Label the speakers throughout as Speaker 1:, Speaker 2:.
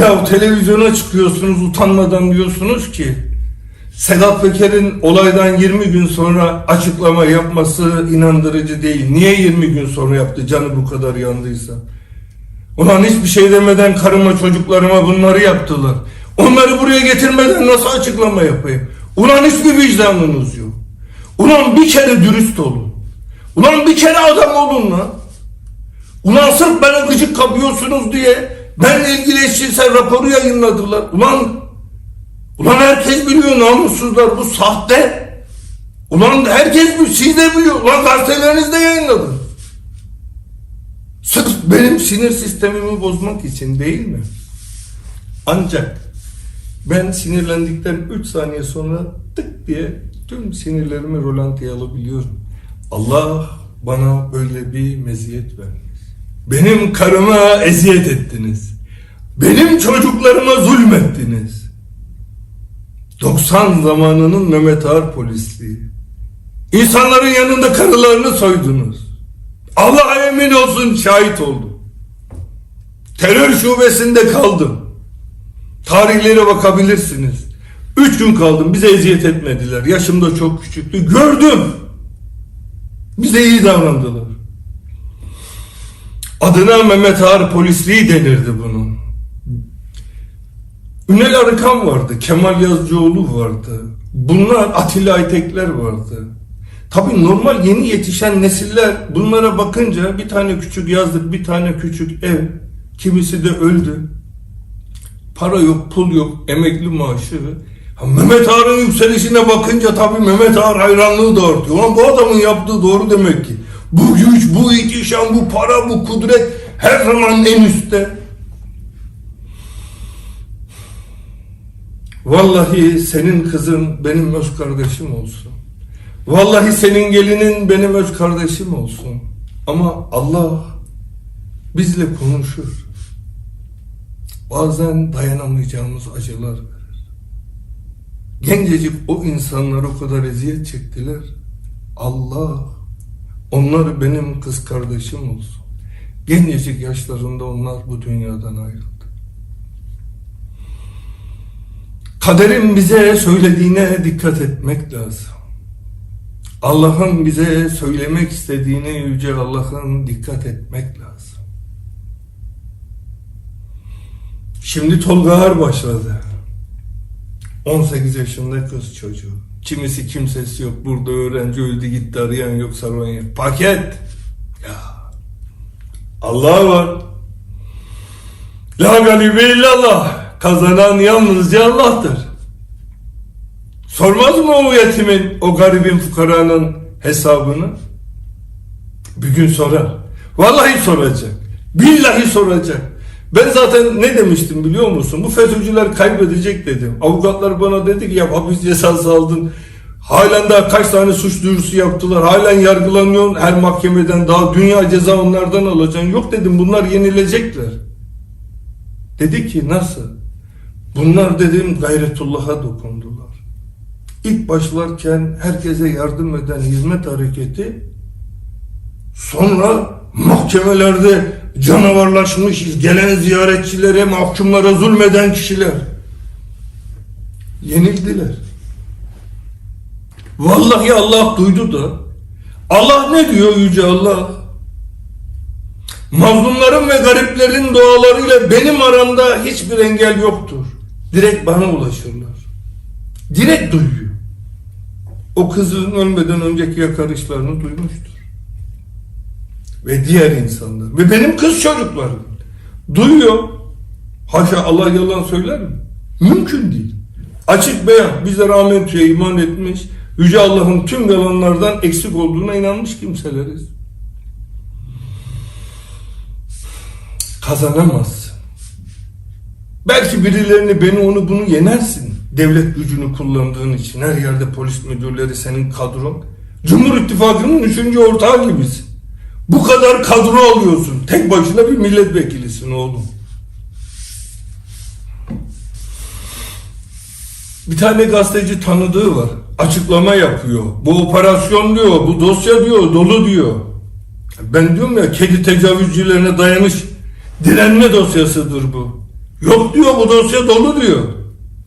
Speaker 1: Ya televizyona çıkıyorsunuz utanmadan diyorsunuz ki Sedat Peker'in olaydan 20 gün sonra açıklama yapması inandırıcı değil. Niye 20 gün sonra yaptı canı bu kadar yandıysa? Ulan hiçbir şey demeden karıma çocuklarıma bunları yaptılar. Onları buraya getirmeden nasıl açıklama yapayım? Ulan hiçbir vicdanınız yok. Ulan bir kere dürüst olun. Ulan bir kere adam olun lan. Ulan sırf bana gıcık kapıyorsunuz diye benle ilgili eşcinsel raporu yayınladılar. Ulan Ulan herkes biliyor namussuzlar bu sahte. Ulan herkes bu siz de biliyor. Ulan gazetelerinizde yayınladın. Sırf benim sinir sistemimi bozmak için değil mi? Ancak ben sinirlendikten 3 saniye sonra tık diye tüm sinirlerimi rolantiye alabiliyorum. Allah bana böyle bir meziyet vermiş. Benim karıma eziyet ettiniz. Benim çocuklarıma zulmettiniz. 90 zamanının Mehmet Ağar polisliği. İnsanların yanında karılarını soydunuz. Allah'a emin olsun şahit oldum. Terör şubesinde kaldım. Tarihlere bakabilirsiniz. Üç gün kaldım. Bize eziyet etmediler. Yaşım da çok küçüktü. Gördüm. Bize iyi davrandılar. Adına Mehmet Ağar polisliği denirdi bunun. Ünel Arıkan vardı, Kemal Yazıcıoğlu vardı. Bunlar Atilla Aytekler vardı. Tabii normal yeni yetişen nesiller bunlara bakınca bir tane küçük yazlık, bir tane küçük ev, kimisi de öldü. Para yok, pul yok, emekli maaşı. Ha, Mehmet Ağar'ın yükselişine bakınca tabii Mehmet Ağar hayranlığı da artıyor. Ulan bu adamın yaptığı doğru demek ki. Bu güç, bu ihtişam, bu para, bu kudret her zaman en üstte. Vallahi senin kızın benim öz kardeşim olsun. Vallahi senin gelinin benim öz kardeşim olsun. Ama Allah bizle konuşur. Bazen dayanamayacağımız acılar verir. Gencecik o insanlar o kadar eziyet çektiler. Allah onlar benim kız kardeşim olsun. Gencecik yaşlarında onlar bu dünyadan ayrıldı. Kaderin bize söylediğine dikkat etmek lazım. Allah'ın bize söylemek istediğine yüce Allah'ın dikkat etmek lazım. Şimdi Tolga Ağar başladı. 18 yaşında kız çocuğu. Kimisi kimsesi yok. Burada öğrenci öldü gitti arayan yok saran yok. Paket. Ya. Allah var. La galibe illallah. Kazanan yalnızca Allah'tır. Sormaz mı o yetimin, o garibin fukaranın hesabını? Bir gün sorar. Vallahi soracak. Billahi soracak. Ben zaten ne demiştim biliyor musun? Bu FETÖ'cüler kaybedecek dedim. Avukatlar bana dedi ki ya hapis cezası aldın. Halen daha kaç tane suç duyurusu yaptılar. Halen yargılanıyor her mahkemeden. Daha dünya ceza onlardan alacaksın. Yok dedim bunlar yenilecekler. Dedi ki nasıl? Bunlar dedim gayretullah'a dokundular. İlk başlarken herkese yardım eden hizmet hareketi sonra mahkemelerde canavarlaşmış gelen ziyaretçilere mahkumlara zulmeden kişiler yenildiler. Vallahi Allah duydu da Allah ne diyor yüce Allah? Mazlumların ve gariplerin dualarıyla benim aramda hiçbir engel yoktur. Direkt bana ulaşırlar. Direkt duyuyor. O kızın ölmeden önceki yakarışlarını duymuştur. Ve diğer insanlar. Ve benim kız çocuklarım. Duyuyor. Haşa Allah yalan söyler mi? Mümkün değil. Açık beyan bize rahmetliye iman etmiş. Yüce Allah'ın tüm yalanlardan eksik olduğuna inanmış kimseleriz. Kazanamazsın. Belki birilerini beni onu bunu yenersin. Devlet gücünü kullandığın için her yerde polis müdürleri senin kadron. Cumhur İttifakı'nın üçüncü ortağı gibisin. Bu kadar kadro alıyorsun. Tek başına bir milletvekilisin oğlum. Bir tane gazeteci tanıdığı var. Açıklama yapıyor. Bu operasyon diyor, bu dosya diyor, dolu diyor. Ben diyorum ya kedi tecavüzcülerine dayanış direnme dosyasıdır bu. Yok diyor bu dosya dolu diyor.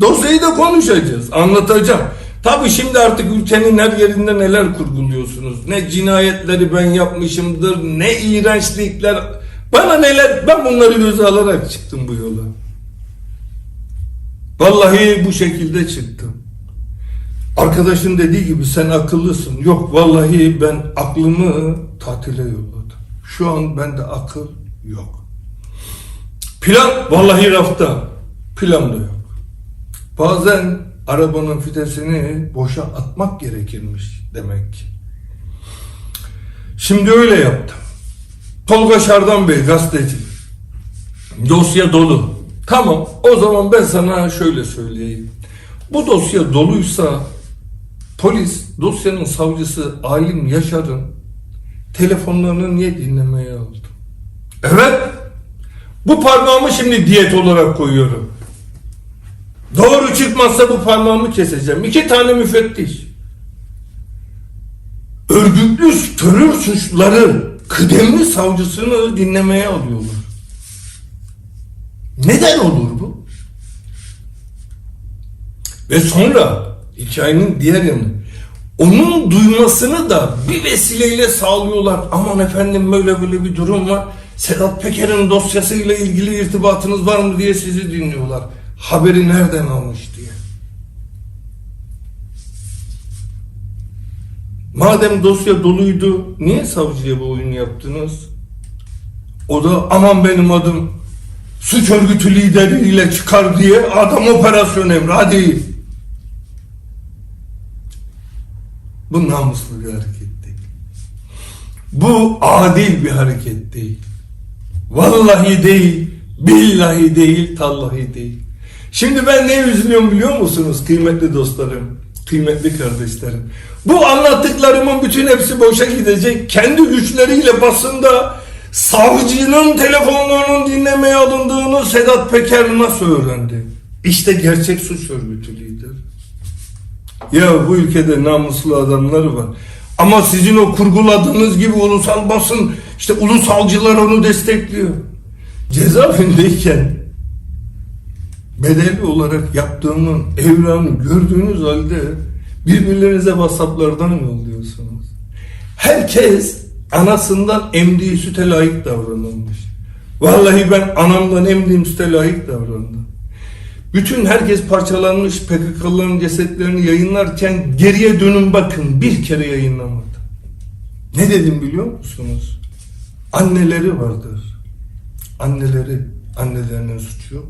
Speaker 1: Dosyayı da konuşacağız, anlatacağım. Tabii şimdi artık ülkenin her yerinde neler kurguluyorsunuz. Ne cinayetleri ben yapmışımdır, ne iğrençlikler. Bana neler, ben bunları göze alarak çıktım bu yola. Vallahi bu şekilde çıktım. Arkadaşın dediği gibi sen akıllısın. Yok vallahi ben aklımı tatile yolladım. Şu an bende akıl yok. Plan vallahi rafta. Plan da yok. Bazen arabanın fitesini boşa atmak gerekirmiş demek. Şimdi öyle yaptım. Tolga Şardan Bey gazeteci. Dosya dolu. Tamam o zaman ben sana şöyle söyleyeyim. Bu dosya doluysa polis dosyanın savcısı Alim Yaşar'ın telefonlarını niye dinlemeye aldı? Evet. Bu parmağımı şimdi diyet olarak koyuyorum. Doğru çıkmazsa bu parmağımı keseceğim. İki tane müfettiş. Örgütlü terör suçları kıdemli savcısını dinlemeye alıyorlar. Neden olur bu? Ve sonra hikayenin diğer yanı onun duymasını da bir vesileyle sağlıyorlar. Aman efendim böyle böyle bir durum var. Sedat Peker'in dosyasıyla ilgili irtibatınız var mı diye sizi dinliyorlar. Haberi nereden almış diye. Madem dosya doluydu niye savcıya bu oyunu yaptınız? O da aman benim adım suç örgütü lideriyle çıkar diye adam operasyon emri hadi. Bu namuslu bir hareket değil. Bu adil bir hareket değil. Vallahi değil, billahi değil, tallahi değil. Şimdi ben ne üzülüyorum biliyor musunuz kıymetli dostlarım, kıymetli kardeşlerim? Bu anlattıklarımın bütün hepsi boşa gidecek. Kendi güçleriyle basında savcının telefonlarının dinlemeye alındığını Sedat Peker nasıl öğrendi? İşte gerçek suç örgütü lider. Ya bu ülkede namuslu adamları var. Ama sizin o kurguladığınız gibi ulusal basın, işte ulusalcılar onu destekliyor. Cezaevindeyken bedelli olarak yaptığımın evranı gördüğünüz halde birbirlerinize WhatsApp'lardan yolluyorsunuz. Herkes anasından emdiği süte layık davranılmış. Vallahi ben anamdan emdiğim süte layık davrandım. Bütün herkes parçalanmış PKK'ların cesetlerini yayınlarken geriye dönün bakın bir kere yayınlamadı. Ne dedim biliyor musunuz? Anneleri vardır. Anneleri, annelerinin suçu yok.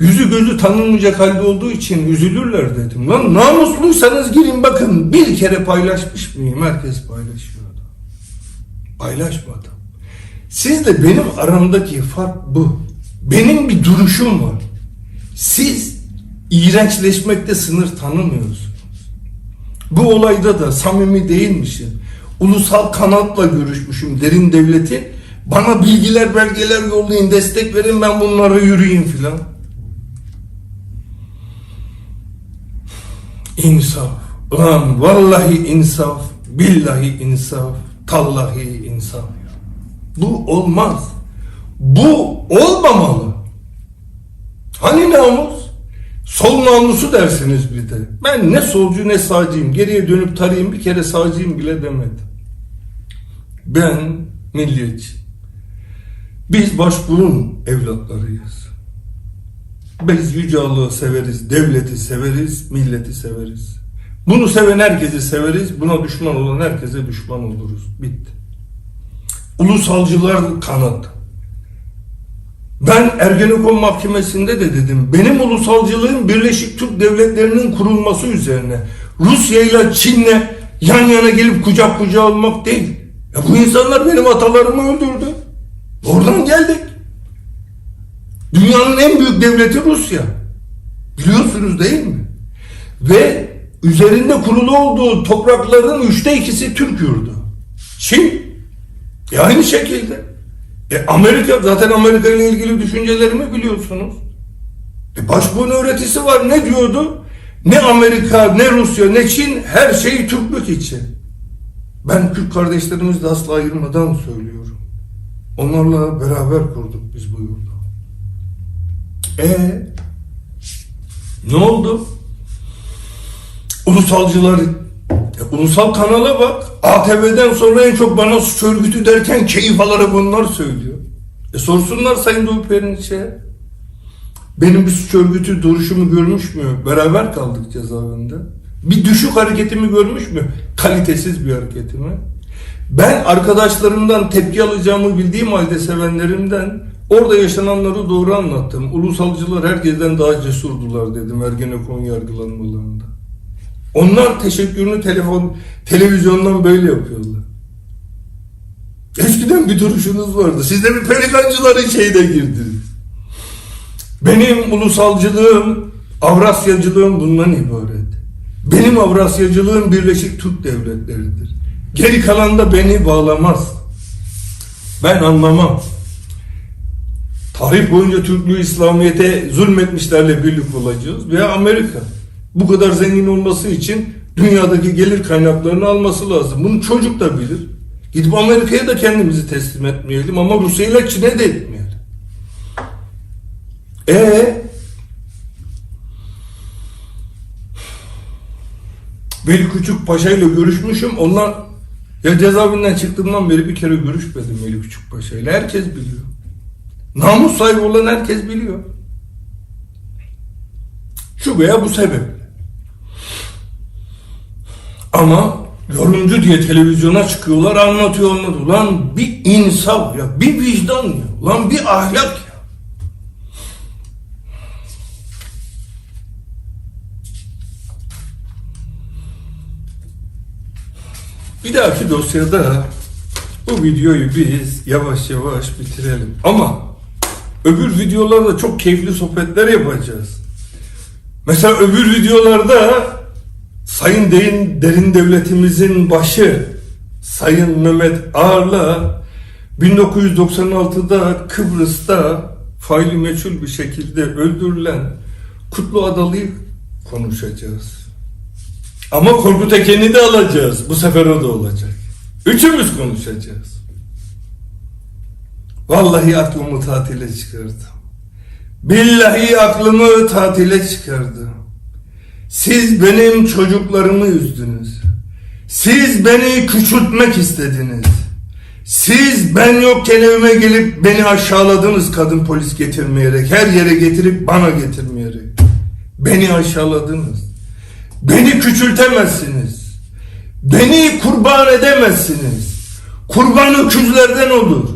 Speaker 1: Yüzü gözü tanınmayacak halde olduğu için üzülürler dedim. Lan namusluysanız girin bakın bir kere paylaşmış mıyım? Herkes paylaşıyordu. Paylaşmadım. Siz de benim aramdaki fark bu. Benim bir duruşum var. Siz iğrençleşmekte sınır tanımıyorsunuz. Bu olayda da samimi değilmişim. Ulusal kanatla görüşmüşüm derin devleti. Bana bilgiler belgeler yollayın destek verin ben bunlara yürüyeyim filan. İnsaf. Ulan vallahi insaf. Billahi insaf. Tallahi insaf. Bu olmaz. Bu olmamalı. Hani namus? Sol namusu dersiniz bir de. Ben ne solcu ne sağcıyım. Geriye dönüp tarayayım bir kere sağcıyım bile demedim. Ben milliyetçi. Biz başbuğun evlatlarıyız. Biz Yüce Allah'ı severiz, devleti severiz, milleti severiz. Bunu seven herkesi severiz, buna düşman olan herkese düşman oluruz. Bitti. Ulusalcılar kanat. Ben Ergenekon Mahkemesi'nde de dedim. Benim ulusalcılığım Birleşik Türk Devletleri'nin kurulması üzerine. Rusya ile Çin'le yan yana gelip kucak kucağa almak değil. Ya bu insanlar benim atalarımı öldürdü. Oradan geldik. Dünyanın en büyük devleti Rusya. Biliyorsunuz değil mi? Ve üzerinde kurulu olduğu toprakların üçte ikisi Türk yurdu. Çin e aynı şekilde. E Amerika zaten Amerika ile ilgili düşüncelerimi biliyorsunuz. E başbuğun öğretisi var ne diyordu? Ne Amerika, ne Rusya, ne Çin her şeyi Türklük için. Ben Türk kardeşlerimizle asla ayırmadan söylüyorum. Onlarla beraber kurduk biz bu yurdu. E ne oldu? Ulusalcılar ya ulusal kanala bak. ATV'den sonra en çok bana suç örgütü derken keyif alarak onlar söylüyor. E sorsunlar Sayın Doğu Perinçek'e. Benim bir suç örgütü duruşumu görmüş mü? Beraber kaldık cezaevinde. Bir düşük hareketimi görmüş mü? Kalitesiz bir hareketimi. Ben arkadaşlarımdan tepki alacağımı bildiğim halde sevenlerimden orada yaşananları doğru anlattım. Ulusalcılar herkesten daha cesurdular dedim Ergenekon yargılanmalarında. Onlar teşekkürünü telefon, televizyondan böyle yapıyorlar. Eskiden bir duruşunuz vardı. Siz de bir pelikancıların şeyde girdiniz. Benim ulusalcılığım, Avrasyacılığım bundan ibaret. Benim Avrasyacılığım Birleşik Türk Devletleri'dir. Geri kalan da beni bağlamaz. Ben anlamam. Tarih boyunca Türklüğü İslamiyet'e zulmetmişlerle birlik olacağız veya Amerika. Bu kadar zengin olması için dünyadaki gelir kaynaklarını alması lazım. Bunu çocuk da bilir. Gidip Amerika'ya da kendimizi teslim etmeyelim ama Rusya ile Çin'e de etmeyelim. E Veli Küçük Paşa ile görüşmüşüm. Onlar ya cezaevinden çıktığımdan beri bir kere görüşmedim Veli Küçük Paşa ile. Herkes biliyor. Namus sahibi olan herkes biliyor. Şu veya bu sebeple. Ama yorumcu diye televizyona çıkıyorlar anlatıyor anlatıyor. Ulan bir insaf ya, bir vicdan ya, ulan bir ahlak ya. Bir dahaki dosyada bu videoyu biz yavaş yavaş bitirelim. Ama öbür videolarda çok keyifli sohbetler yapacağız. Mesela öbür videolarda Sayın Derin, Derin Devletimizin başı Sayın Mehmet Ağar'la 1996'da Kıbrıs'ta faili meçhul bir şekilde öldürülen Kutlu Adalı'yı konuşacağız. Ama Korkut Eken'i de alacağız. Bu sefer o da olacak. Üçümüz konuşacağız. Vallahi aklımı tatile çıkardım. Billahi aklımı tatile çıkardım. Siz benim çocuklarımı üzdünüz. Siz beni küçültmek istediniz. Siz ben yokken evime gelip beni aşağıladınız kadın polis getirmeyerek. Her yere getirip bana getirmeyerek. Beni aşağıladınız. Beni küçültemezsiniz. Beni kurban edemezsiniz. Kurban öküzlerden olur.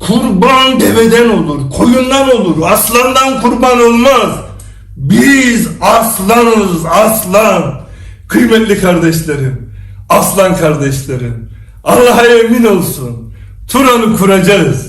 Speaker 1: Kurban deveden olur. Koyundan olur. Aslandan kurban olmaz. Biz aslanız aslan. Kıymetli kardeşlerim. Aslan kardeşlerim. Allah'a emin olsun. Turan'ı kuracağız.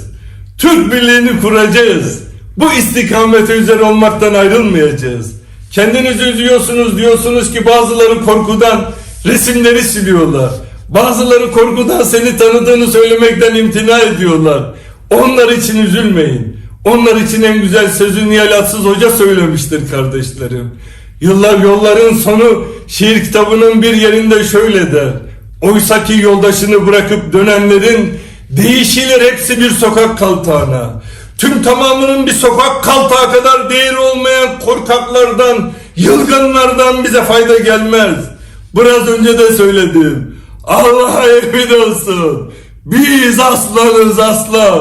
Speaker 1: Türk birliğini kuracağız. Bu istikamete üzere olmaktan ayrılmayacağız. Kendinizi üzüyorsunuz diyorsunuz ki bazıları korkudan resimleri siliyorlar. Bazıları korkudan seni tanıdığını söylemekten imtina ediyorlar. Onlar için üzülmeyin. Onlar için en güzel sözü Nihal Atsız Hoca söylemiştir kardeşlerim. Yıllar yolların sonu şiir kitabının bir yerinde şöyle der. Oysaki yoldaşını bırakıp dönenlerin değişilir hepsi bir sokak kaltağına. Tüm tamamının bir sokak kaltağı kadar değeri olmayan korkaklardan, yılgınlardan bize fayda gelmez. Biraz önce de söyledim. Allah'a emin olsun. Biz aslanız aslan.